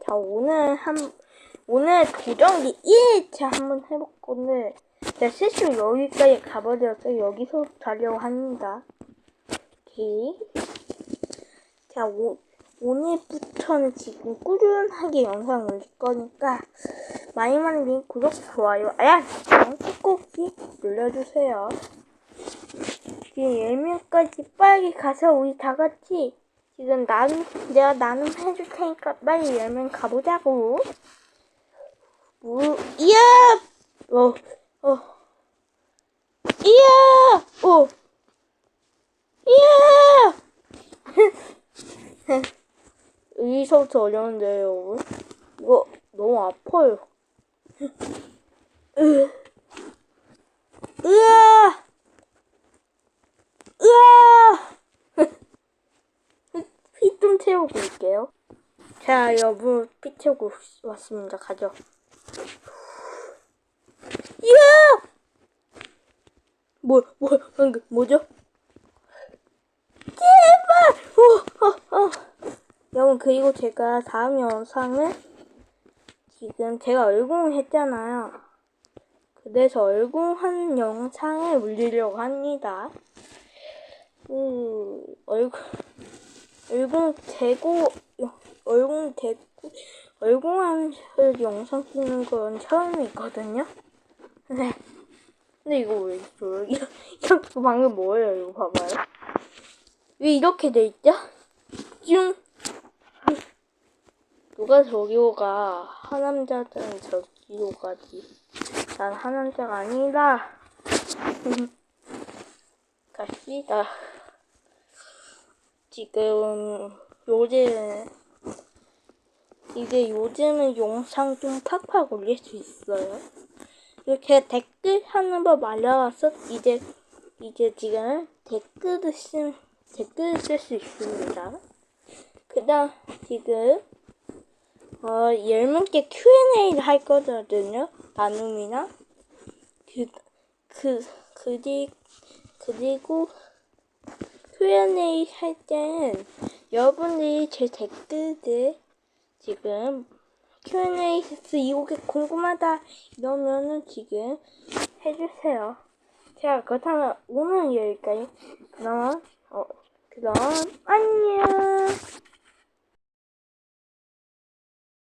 자, 오늘 한, 오늘 도전기 1차 한번 해볼 건데, 제가 실수로 여기까지 가버려서 여기서 가려고 합니다. 오케이. 자, 오, 오늘부터는 지금 꾸준하게 영상 올릴 거니까, 많이 많이 구독, 좋아요, 알람 설정 꼭꼭이 눌러주세요. 지금 10명까지 빨리 가서 우리 다 같이 지금 나눔, 내가 나눔 해줄 테니까 빨리 10명 가보자고. 우, 이야! 어, 어. 이야! 어. 이야! 여기서부터 어려운데요, 여러분. 이거 너무 아파요. 으. 으아! 으아! 채우고 올게요. 자, 여러분, 피 채우고 왔습니다. 가죠. 이야! 뭐, 뭐, 뭐죠? 제발! 어, 어, 어. 여러분, 그리고 제가 다음 영상은 지금 제가 얼공을 했잖아요. 그래서 얼공한 영상을 올리려고 합니다. 음, 얼굴, 얼공 되고, 얼공 되고, 얼공하면서 영상 찍는 건 처음이거든요. 네. 근데 이거 왜? 이거, 이거 방금 뭐예요? 이거 봐봐요. 왜 이렇게 돼 있죠? 쭉. 누가 저기로 가? 하남자들은 저기로 가지. 난 하남자가 아니다. 갑시다. 지금 요즘 이제 요즘은 영상 좀 팍팍 올릴 수 있어요. 이렇게 댓글 하는 법 알려와서 이제 이제 지금 댓글을 쓰 댓글을 쓸수 있습니다. 그다음 지금 어 10명께 Q&A를 할 거거든요. 나눔이나 그, 그, 그리, 그리고 Q&A 할땐 여러분들이 제 댓글들 지금 Q&A에서 이게 궁금하다 이러면은 지금 해주세요. 자, 그렇다면 오늘 여기까지. 그럼, 어, 그럼, 안녕!